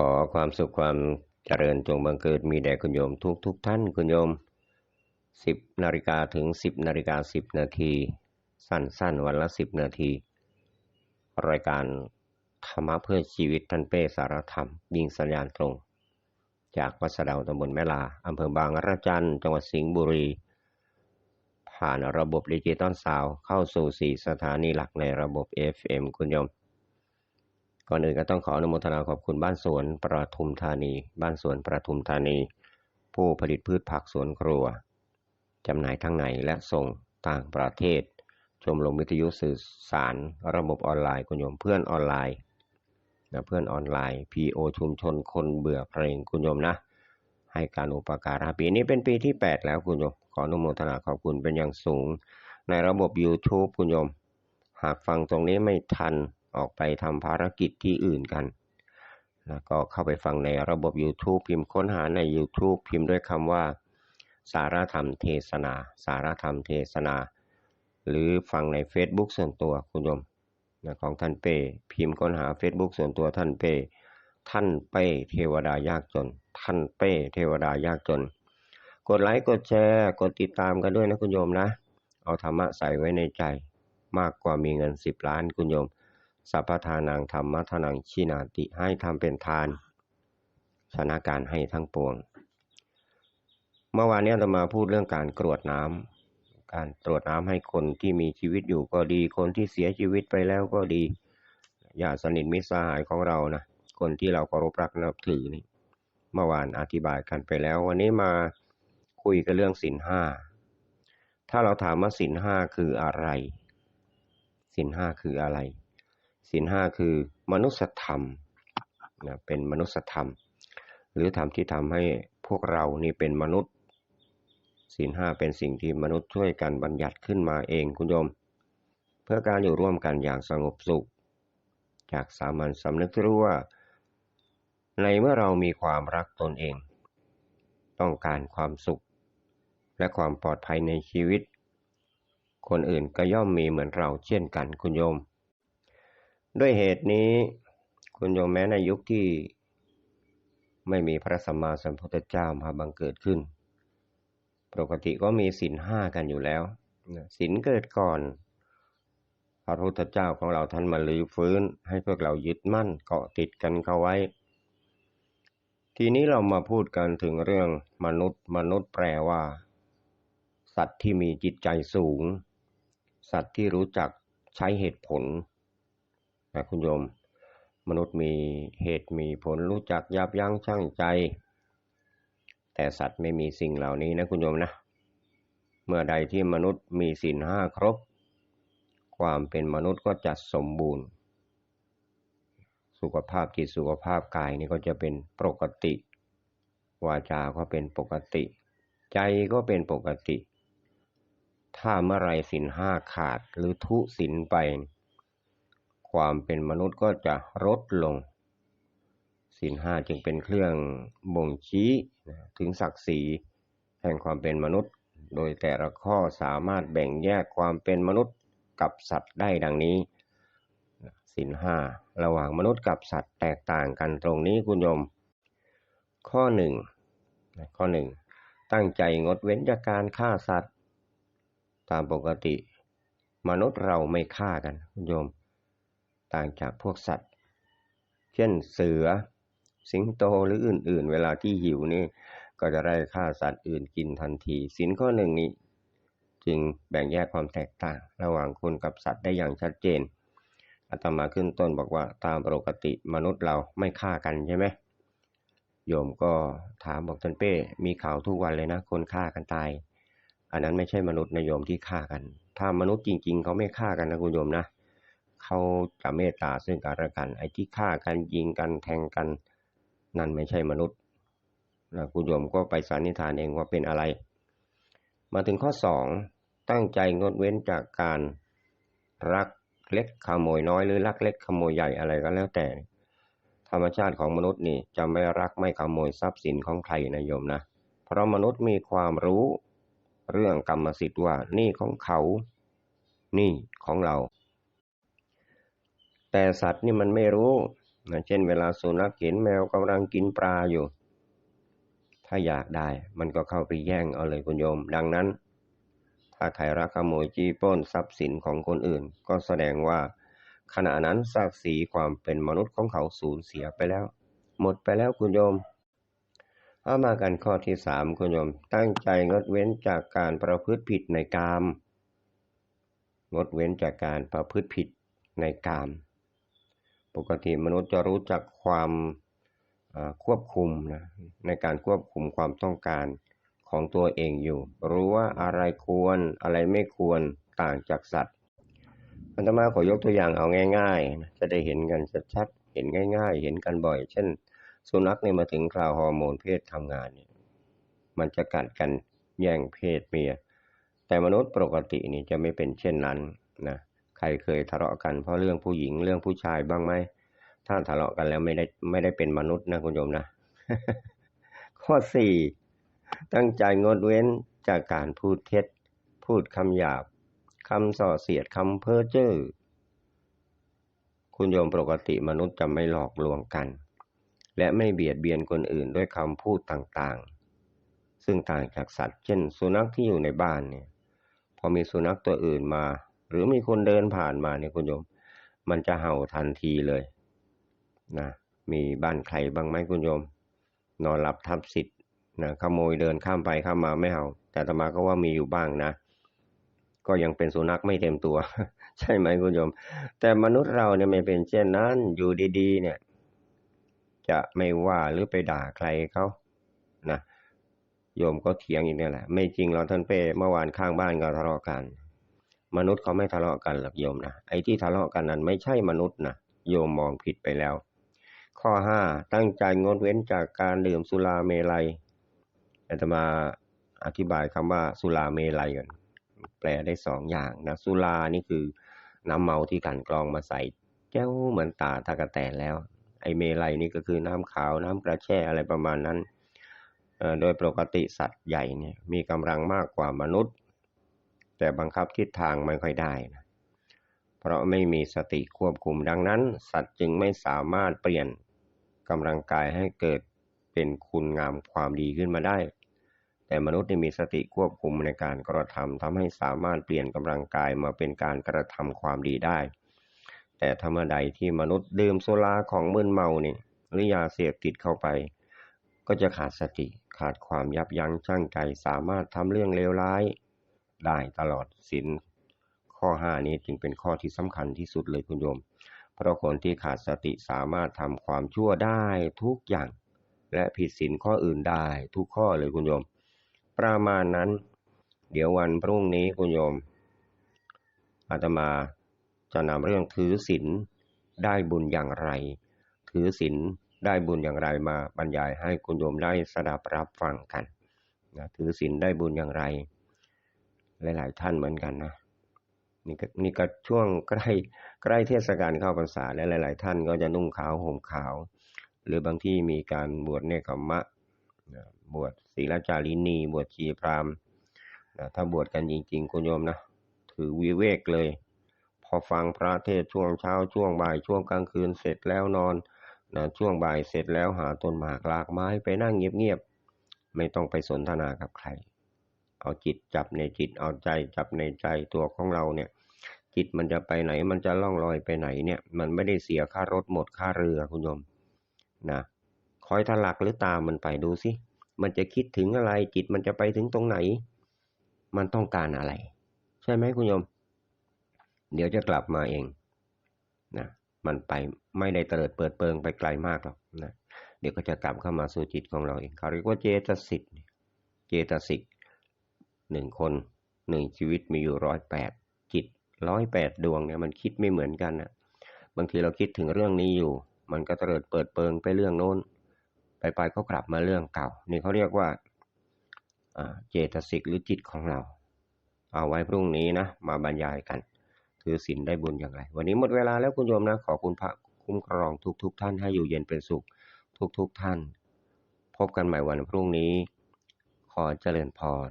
ขอความสุขความเจริญจงบังเกิดมีแด่คุณโยมทุกทุกท่านคุณโยม 10นาฬิกาถึง 10นาฬิกา10นาที สั้นๆ วันละ 10 นาที รายการธรรมะเพื่อชีวิตท่านเป้สารธรรม ยิงสัญญาณตรง จากวัดสะดาตำบลแม่ลาอำเภอบางระจันจังหวัดสิงห์บุรี ผ่านระบบดิจิตอลซาวเข้าสู่ 4 สถานีหลักในระบบ FM คุณโยม ก่อนอื่นก็ต้องขออนุโมทนาขอบคุณบ้านสวนประทุมธานี บ้านสวนประทุมธานี ผู้ผลิตพืชผักสวนครัวจำหน่ายทั้งในและส่งต่างประเทศ ชมรมวิทยุสื่อสาร ระบบออนไลน์คุณโยมเพื่อนออนไลน์นะเพื่อนออนไลน์ PO ชุมชนคนเบื่อเพลงคุณโยมนะ ให้การอุปการะปีนี้เป็นปีที่ 8 แล้วคุณโยม ขออนุโมทนาขอบคุณเป็นอย่างสูง ในระบบ YouTube คุณโยม หากฟังตรงนี้ไม่ทัน ออกไปทำภารกิจที่อื่นกัน แล้วก็เข้าไปฟังในระบบ YouTube พิมพ์ค้นหาใน YouTube พิมพ์ด้วยคำว่า สารธรรมเทศนา สารธรรมเทศนา หรือฟังใน Facebook ส่วนตัวคุณโยมของท่านเป้ พิมพ์ค้นหา Facebook ส่วนตัวท่านเป้ ท่านเป้เทวดายากจน ท่านเป้เทวดายากจน กดไลค์กดแชร์กดติดตามกันด้วยนะคุณโยมนะ เอาธรรมะใส่ไว้ในใจมากกว่ามีเงินสิบล้านคุณโยม สัพพทานังธรรมทานังชินาติให้ทำเป็นทานชนะการให้ทั้งปวง เมื่อวานนี้เรามาพูดเรื่องการกรวดน้ำการตรวจน้ำให้คนที่มีชีวิตอยู่ก็ดี คนที่เสียชีวิตไปแล้วก็ดีญาติสนิทมิตรสหายของเรานะคนที่เราเคารพรักนับถือนี่เมื่อวานอธิบายกันไปแล้ว วันนี้มาคุยกันเรื่องสินห้าถ้าเราถามว่าสินห้าคืออะไรสินห้าคืออะไร สินห้าคือมนุษยธรรมนะเป็นมนุษยธรรม หรือธรรมที่ทำให้พวกเรานี่เป็นมนุษย์สินห้าเป็นสิ่งที่มนุษย์ช่วยกันบัญญัติขึ้นมาเองคุณโยม เพื่อการอยู่ร่วมกันอย่างสงบสุข จากสามัญสำนึกที่รู้ว่า ในเมื่อเรามีความรักตนเอง ต้องการความสุข และความปลอดภัยในชีวิต คนอื่นก็ย่อมมีเหมือนเราเช่นกันคุณโยม ด้วยเหตุนี้ คุณโยมแม้ในยุคที่ไม่มีพระสัมมาสัมพุทธเจ้ามาบังเกิดขึ้น ปกติก็มีศีลห้ากันอยู่แล้วศีลเกิดก่อน พระพุทธเจ้าของเราท่านมาลือฟื้น ให้พวกเรายึดมั่นเกาะติดกันเข้าไว้ ทีนี้เรามาพูดกันถึงเรื่องมนุษย์ มนุษย์แปลว่า สัตว์ที่มีจิตใจสูง สัตว์ที่รู้จักใช้เหตุผล นะคุณโยม มนุษย์มีเหตุมีผลรู้จักยับยั้งชั่งใจ แต่สัตว์ไม่มีสิ่งเหล่านี้นะคุณโยมนะ เมื่อใดที่มนุษย์มีศีลห้าครบ ความเป็นมนุษย์ก็จะสมบูรณ์ สุขภาพจิตสุขภาพกายนี่ก็จะเป็นปกติ วาจา ก็เป็นปกติ ใจก็เป็นปกติถ้าเมื่อไรศีลห้าขาดหรือทุศีลไป ความเป็นมนุษย์ก็จะลดลงศีลห้าจึงเป็นเครื่องบ่งชี้ถึงศักดิ์ศรีแห่งความเป็นมนุษย์ โดยแต่ละข้อสามารถแบ่งแยกความเป็นมนุษย์กับสัตว์ได้ดังนี้ศีลห้าระหว่างมนุษย์กับสัตว์แตกต่างกันตรงนี้คุณโยม ข้อหนึ่งข้อหนึ่งตั้งใจงดเว้นจากการฆ่าสัตว์ ตามปกติ มนุษย์เราไม่ฆ่ากันคุณโยม ต่างจากพวกสัตว์ เช่นเสือ สิงโตหรืออื่น ๆ เวลาที่หิวนี่ก็จะได้ฆ่าสัตว์อื่นกินทันทีสินข้อหนึ่งนี้ จึงแบ่งแยกความแตกต่าง ระหว่างคนกับสัตว์ได้อย่างชัดเจนอาตมาขึ้นต้นบอกว่าตามปกติมนุษย์เราไม่ฆ่ากันใช่ไหมโยมก็ถามบอกท่านเป้ มีข่าวทุกวันเลยนะ คนฆ่ากันตาย อันนั้นไม่ใช่มนุษย์นะโยมที่ฆ่ากัน ถ้ามนุษย์จริง ๆ เขาไม่ฆ่ากันนะคุณโยมนะ เขาจะเมตตาซึ่งกันและกัน ไอ้ที่ฆ่ากันยิงกันแทงกัน นั่นไม่ใช่มนุษย์นะคุณโยมก็ไปสันนิษฐานเองว่าเป็นอะไร มาถึงข้อสองตั้งใจงดเว้นจากการรักเล็กขโมยน้อยหรือลักเล็กขโมยใหญ่อะไรก็แล้วแต่ ธรรมชาติของมนุษย์นี่จะไม่รักไม่ขโมยทรัพย์สินของใครนะโยมนะ เพราะมนุษย์มีความรู้เรื่องกรรมสิทธิ์ว่านี่ของเขา นี่ของเรา แต่สัตว์นี่มันไม่รู้นะเช่นเวลาสุนัขเห็นแมวกำลังกินปลาอยู่ ถ้าอยากได้มันก็เข้าไปแย่งเอาเลยคุณโยม ดังนั้น ถ้าใครรักขโมยจี้ปล้นทรัพย์สินของคนอื่น ก็แสดงว่าขณะนั้นศักดิ์ศรีความเป็นมนุษย์ของเขาสูญเสียไปแล้ว หมดไปแล้วคุณโยมเอามากันข้อที่สามคุณโยม ตั้งใจงดเว้นจากการประพฤติผิดในกาม งดเว้นจากการประพฤติผิดในกาม ปกติมนุษย์จะรู้จักความควบคุมนะในการควบคุมความต้องการของตัวเองอยู่ รู้ว่าอะไรควรอะไรไม่ควรต่างจากสัตว์อันตมาขอยกตัวอย่างเอาง่ายๆจะได้เห็นกันชัดๆเห็นง่าย ๆ เห็นกันบ่อย เช่น สุนัขเนี่ยมาถึงคราวฮอร์โมนเพศทำงานเนี่ยมันจะกัดกันแย่งเพศเมีย แต่มนุษย์ปกตินี่จะไม่เป็นเช่นนั้นนะ ใครเคยทะเลาะกันเพราะเรื่องผู้หญิงเรื่องผู้ชายบ้างไหมถ้าทะเลาะกันแล้วไม่ได้ไม่ได้เป็นมนุษย์นะคุณโยมนะ ข้อสี่ตั้งใจงดเว้นจากการพูดเท็จ พูดคำหยาบคำส่อเสียดคำเพ้อเจ้อคุณโยมปกติมนุษย์จะไม่หลอกลวงกัน และไม่เบียดเบียนคนอื่นด้วยคำพูดต่างๆ ซึ่งต่างจากสัตว์ เช่น สุนัขที่อยู่ในบ้านเนี่ย พอมีสุนัขตัวอื่นมา หรือมีคนเดินผ่านมาเนี่ยคุณโยม มันจะเห่าทันทีเลยนะมีบ้านใครบ้างไหมคุณโยม นอนหลับทับสิทธิ์นะขโมยเดินข้ามไปข้ามมาไม่เห่า แต่ตมาก็ว่ามีอยู่บ้างนะ ก็ยังเป็นสุนัขไม่เต็มตัว ใช่ไหมคุณโยม แต่มนุษย์เราเนี่ยไม่เป็นเช่นนั้นอยู่ดีๆ เนี่ย จะไม่ว่าหรือไปด่าใครเขานะโยมก็เถียงอีกนี่แหละ ไม่จริงเราท่านเป้เมื่อวานข้างบ้านก็ทะเลาะกัน มนุษย์เขาไม่ทะเลาะกันหรอกโยมนะไอ้ที่ทะเลาะกันนั้นไม่ใช่มนุษย์นะโยมมองผิดไปแล้ว ข้อห้าตั้งใจงดเว้นจากการดื่มสุราเมลัยอาตมาอธิบายคำว่าสุราเมลัยก่อนแปลได้สองอย่างนะสุรานี่คือน้ำเมาที่กันกรองมาใส่แจ้วเหมือนตาตากระแตนแล้ว ไอเมลัยนี่ก็คือน้ำขาวน้ำกระแช่อะไรประมาณนั้นโดยปกติสัตว์ใหญ่เนี่ยมีกำลังมากกว่ามนุษย์ แต่บังคับทิศทางไม่ค่อยได้นะเพราะไม่มีสติควบคุมดังนั้น สัตว์จึงไม่สามารถเปลี่ยนกำลังกายให้เกิดเป็นคุณงามความดีขึ้นมาได้ แต่มนุษย์มีสติควบคุมในการกระทำทำให้สามารถเปลี่ยนกำลังกายมาเป็นการกระทำความดีได้ แต่ธรรมใดที่มนุษย์ดื่มโซลาของมึนเมานี่หรือยาเสพติดเข้าไป ก็จะขาดสติขาดความยับยั้งชั่งใจสามารถทำเรื่องเลวร้าย ได้ตลอดสินข้อห้านี้จึงเป็นข้อที่สำคัญที่สุดเลยคุณโยม เพราะคนที่ขาดสติสามารถทำความชั่วได้ทุกอย่าง และผิดศีลข้ออื่นได้ทุกข้อเลยคุณโยม ประมาณนั้น เดี๋ยววันพรุ่งนี้คุณโยม อาตมาจะนำเรื่องถือศีลได้บุญอย่างไร ถือศีลได้บุญอย่างไรมาบรรยายให้คุณโยมได้สดับรับฟังกันนะถือศีลได้บุญอย่างไร หลาย ๆ ท่านเหมือนกันนะนี่ก็นี่ก็ช่วงใกล้ใกล้เทศกาลเข้าพรรษาและหลาย ๆ ท่านก็จะนุ่งขาวห่มขาว หรือบางที่มีการบวชเนคขมะบวชศีลจารินี บวชชีพรามนะถ้าบวชกันจริง ๆ คุณโยมนะถือวิเวกเลย พอฟังพระเทศช่วงเช้าช่วงบ่ายช่วงกลางคืนเสร็จแล้วนอนนะช่วงบ่ายเสร็จแล้วหาต้นหมากลากไม้ไปนั่งเงียบ ๆ ไม่ต้องไปสนทนากับใคร เอาจิตจับในจิตเอาใจจับในใจตัวของเราเนี่ย จิตมันจะไปไหนมันจะล่องลอยไปไหนเนี่ย มันไม่ได้เสียค่ารถหมดค่าเรือคุณโยมนะคอยถลักหรือตามมันไปดูสิมันจะคิดถึงอะไร จิตมันจะไปถึงตรงไหน มันต้องการอะไร ใช่ไหมคุณโยม เดี๋ยวจะกลับมาเองนะมันไปไม่ได้เตลิดเปิดเปิงไปไกลมากหรอกนะเดี๋ยวก็จะกลับเข้ามาสู่จิตของเราเองเขาเรียกว่าเจตสิกเจตสิก หนึ่งคนหนึ่งชีวิตมีอยู่ร้อยแปดจิตร้อยแปดดวงเนี่ยมันคิดไม่เหมือนกันนะบางทีเราคิดถึงเรื่องนี้อยู่ มันก็เตลิดเปิดเปิงไปเรื่องโน้น ไปไปก็กลับมาเรื่องเก่า นี่เขาเรียกว่าเจตสิกหรือจิตของเรา เอาไว้พรุ่งนี้นะมาบรรยายกัน ถือศีลได้บุญอย่างไร วันนี้หมดเวลาแล้วคุณโยมนะ ขอคุณพระคุ้มครองทุกๆทท่านให้อยู่เย็นเป็นสุข ทุกๆทท่าน พบกันใหม่วันพรุ่งนี้ ขอเจริญพร